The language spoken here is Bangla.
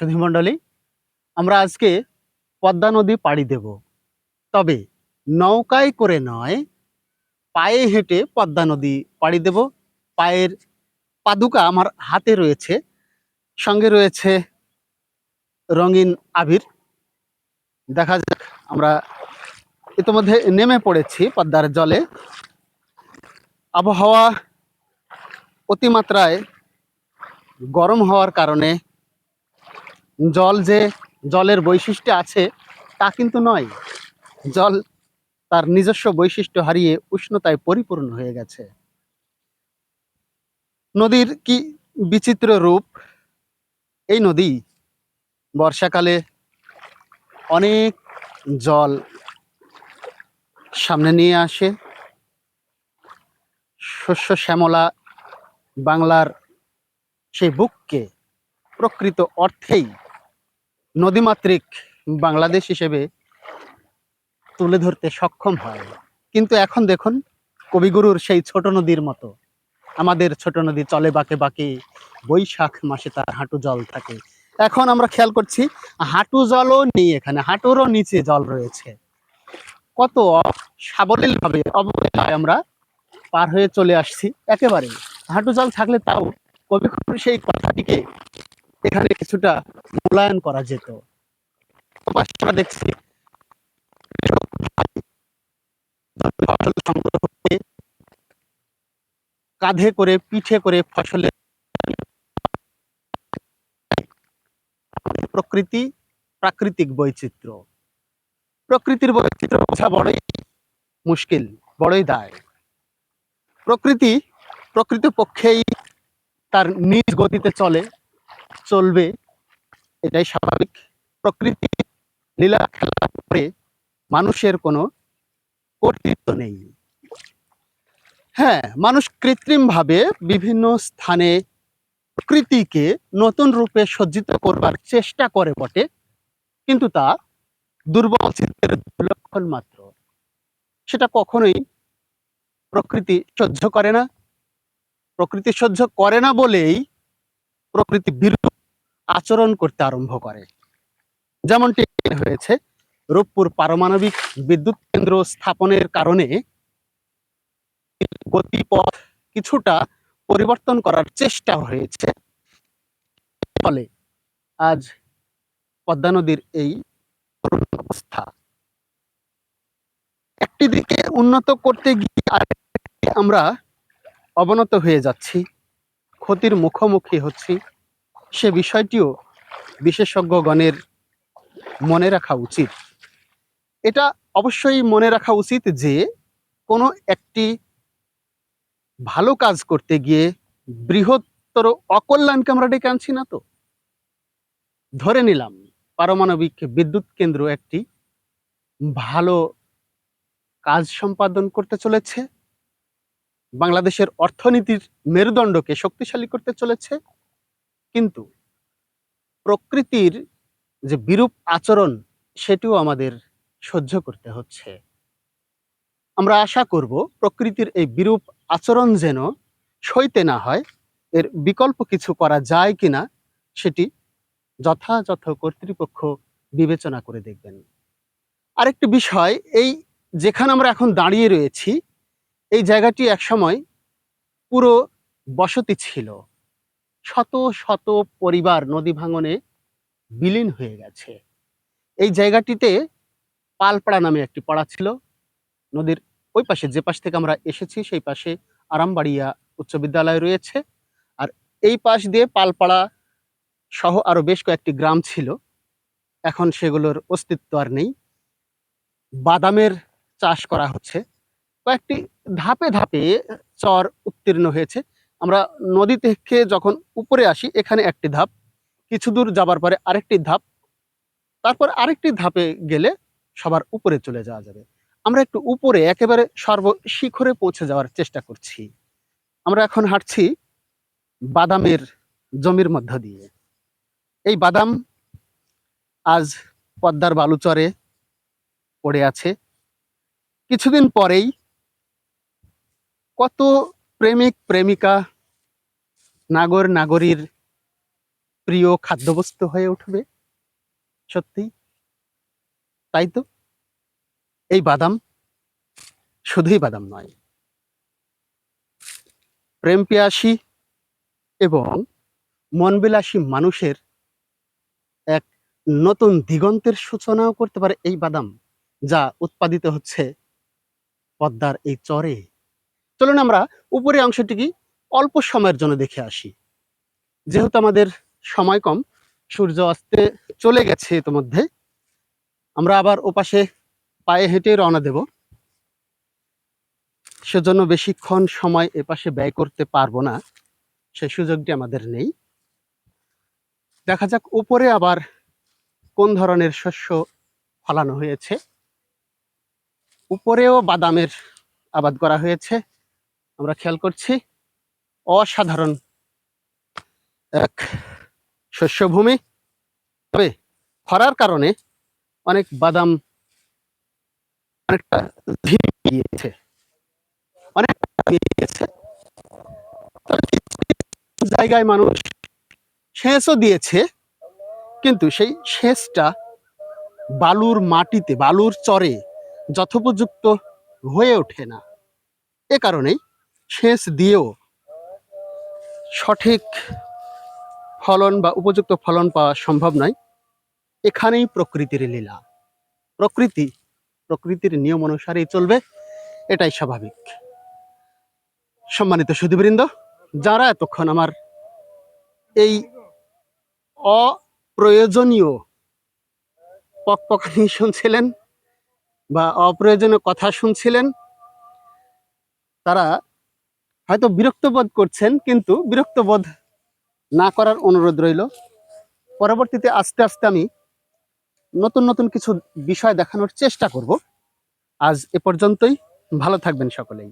সুধীমণ্ডলী আমরা আজকে পদ্মা নদী পাড়ি দেব। তবে নৌকায় করে নয়, পায়ে হেঁটে পদ্মা নদী পাড়ি দেব। পায়ের পাদুকা আমার হাতে রয়েছে, সঙ্গে রয়েছে রঙিন আবির। দেখা যাক, আমরা ইতিমধ্যে নেমে পড়েছি পদ্মার জলে। আবহাওয়া অতিমাত্রায় গরম হওয়ার কারণে জল যে জলের বৈশিষ্ট্য আছে, তা কিন্তু নয়। জল তার নিজস্ব বৈশিষ্ট্য হারিয়ে উষ্ণতায় পরিপূর্ণ হয়ে গেছে। নদীর কি বিচিত্র রূপ? এই নদী বর্ষাকালে অনেক জল সামনে নিয়ে আসে। শস্য শ্যামলা বাংলার সেই বুককে প্রকৃত অর্থেই নদীমাতৃক বাংলাদেশ হিসেবে তুলে ধরতে সক্ষম হয়। কিন্তু এখন দেখুন, কবিগুরুর সেই ছোট নদীর মতো। আমাদের ছোট নদী চলে বাঁকে বাঁকে, বৈশাখ মাসে তার হাঁটু জল থাকে। এখন আমরা খেয়াল করছি, হাঁটু জলও নেই এখানে, হাঁটুরও নিচে জল রয়েছে। কত সাবলীল ভাবে অবহেলায় আমরা পার হয়ে চলে আসছি একেবারে হাঁটু জল থাকলে তাও কবিগুরুর সেই কথাটিকে এখানে কিছুটা মূল্যায়ন করা যেত। দেখছি। ফসল সংগ্রহ কাঁধে করে, পিঠে করে ফসলে প্রকৃতি, প্রাকৃতিক বৈচিত্র্য। প্রকৃতির বৈচিত্র্য বোঝা বড়ই মুশকিল, বড়ই দায়। প্রকৃতি প্রকৃত পক্ষেই তার নিজ গতিতে চলে। চলবে, এটাই স্বাভাবিক। প্রকৃতি লীলা খেলা করে মানুষের কোনো কর্তৃত্ব নেই। হ্যাঁ মানুষ কৃত্রিমভাবে বিভিন্ন স্থানে প্রকৃতিকে নতুন রূপে সজ্জিত করবার চেষ্টা করে বটে, কিন্তু তা দুর্বল চিত্তের লক্ষণ মাত্র। সেটা কখনোই প্রকৃতি সহ্য করে না। প্রকৃতি সহ্য করে না বলেই প্রকৃতি বিরূপ আচরণ করতে আরম্ভ করে। যেমনটি হয়েছে, রূপপুর পারমাণবিক বিদ্যুৎ কেন্দ্র স্থাপনের কারণে গতিপথ কিছুটা পরিবর্তন করার চেষ্টা হয়েছে। ফলে আজ পদ্মা নদীর এই অবস্থা। একটি দিকে উন্নত করতে গিয়ে আমরা অবনত হয়ে যাচ্ছি। ক্ষতির মুখোমুখি হচ্ছি। সে বিষয়টিও বিশেষজ্ঞগণের মনে রাখা উচিত। এটা অবশ্যই মনে রাখা উচিত যে, কোনো একটি ভালো কাজ করতে গিয়ে বৃহত্তর অকল্যাণকে আমরা ডেকে আনছি না তো? ধরে নিলাম, পারমাণবিক বিদ্যুৎ কেন্দ্র একটি ভালো কাজ সম্পাদন করতে চলেছে। বাংলাদেশের অর্থনীতির মেরুদণ্ডকে শক্তিশালী করতে চলেছে। কিন্তু প্রকৃতির যে বিরূপ আচরণ, সেটিও আমাদের সহ্য করতে হচ্ছে। আমরা আশা করব প্রকৃতির এই বিরূপ আচরণ যেন সইতে না হয়, এর বিকল্প কিছু করা যায় কিনা, সেটি যথাযথ কর্তৃপক্ষ বিবেচনা করে দেখবেন। আরেকটি বিষয়, এই যেখানে আমরা এখন দাঁড়িয়ে রয়েছি, এই জায়গাটি একসময় পুরো বসতি ছিল। শত শত পরিবার নদী ভাঙনে বিলীন হয়ে গেছে। এই জায়গাটিতে পালপাড়া নামে একটি পাড়া ছিল। নদীর ওই পাশে যে পাশ থেকে আমরা এসেছি, সেই পাশে আরামবাড়িয়া উচ্চ বিদ্যালয় রয়েছে। আর এই পাশ দিয়ে পালপাড়া সহ আরও বেশ কয়েকটি গ্রাম ছিল। এখন সেগুলোর অস্তিত্ব আর নেই। বাদামের চাষ করা হচ্ছে। কয়েকটি ধাপে ধাপে চর উত্তীর্ণ হয়েছে। আমরা নদী থেকে যখন উপরে আসি, এখানে একটি ধাপ, কিছু দূর যাবার পরে আরেকটি ধাপ, তারপর আরেকটি ধাপে গেলে সবার উপরে চলে যাওয়া যাবে। আমরা একটু উপরে, একেবারে সর্ব শিখরে পৌঁছে যাওয়ার চেষ্টা করছি। আমরা এখন হাঁটছি বাদামের জমির মধ্য দিয়ে। এই বাদাম আজ পদ্মার বালুচরে পড়ে আছে। কিছুদিন পরেই কত প্রেমিক, প্রেমিকা, নাগর, নাগরীর প্রিয় খাদ্যবস্তু হয়ে উঠবে। সত্যি তাই তো? এই বাদাম শুধুই বাদাম নয়। প্রেম পিয়াসী এবং মনবিলাসী মানুষের এক নতুন দিগন্তের সূচনাও করতে পারে এই বাদাম, যা উৎপাদিত হচ্ছে পদ্মার এই চরে। চলুন আমরা উপরের অংশটিকে অল্প সময়ের জন্য দেখে আসি। যেহেতু আমাদের সময় কম, সূর্য অস্তে চলে গেছে ইতিমধ্যে। আমরা আবার ওপাশে পায়ে হেঁটে রওনা দেব। সেজন্য বেশিক্ষণ সময় এপাশে ব্যয় করতে পারব না। সেই সুযোগটি আমাদের নেই। দেখা যাক উপরে আবার কোন ধরনের শস্য ফলানো হয়েছে। উপরেও বাদামের আবাদ করা হয়েছে। আমরা খেয়াল করছি। অসাধারণ এক শস্যভূমি। তবে খরার কারণে অনেক বাদাম অনেকটা গিয়েছে। অনেক জায়গায় মানুষ সেচও দিয়েছে। কিন্তু সেই সেচটা বালুর মাটিতে, বালুর চরে যথোপযুক্ত হয়ে ওঠে না। এ কারণেই সেচ দিয়েও সঠিক ফলন বা উপযুক্ত ফলন পাওয়া সম্ভব নয়। এখানেই প্রকৃতির লীলা। প্রকৃতি, প্রকৃতির নিয়ম অনুসারেই চলবে, এটাই স্বাভাবিক। সম্মানিত সুধীবৃন্দ, যারা এতক্ষণ আমার এই অপ্রয়োজনীয় পকপকানি শুনছিলেন বা অপ্রয়োজনীয় কথা শুনছিলেন, তারা হয়তো বিরক্তবোধ করছেন, কিন্তু বিরক্তবোধ না করার অনুরোধ রইল। পরবর্তীতে আস্তে আস্তে আমি নতুন নতুন কিছু বিষয় দেখানোর চেষ্টা করব। আজ এ পর্যন্তই। ভালো থাকবেন সকলেই।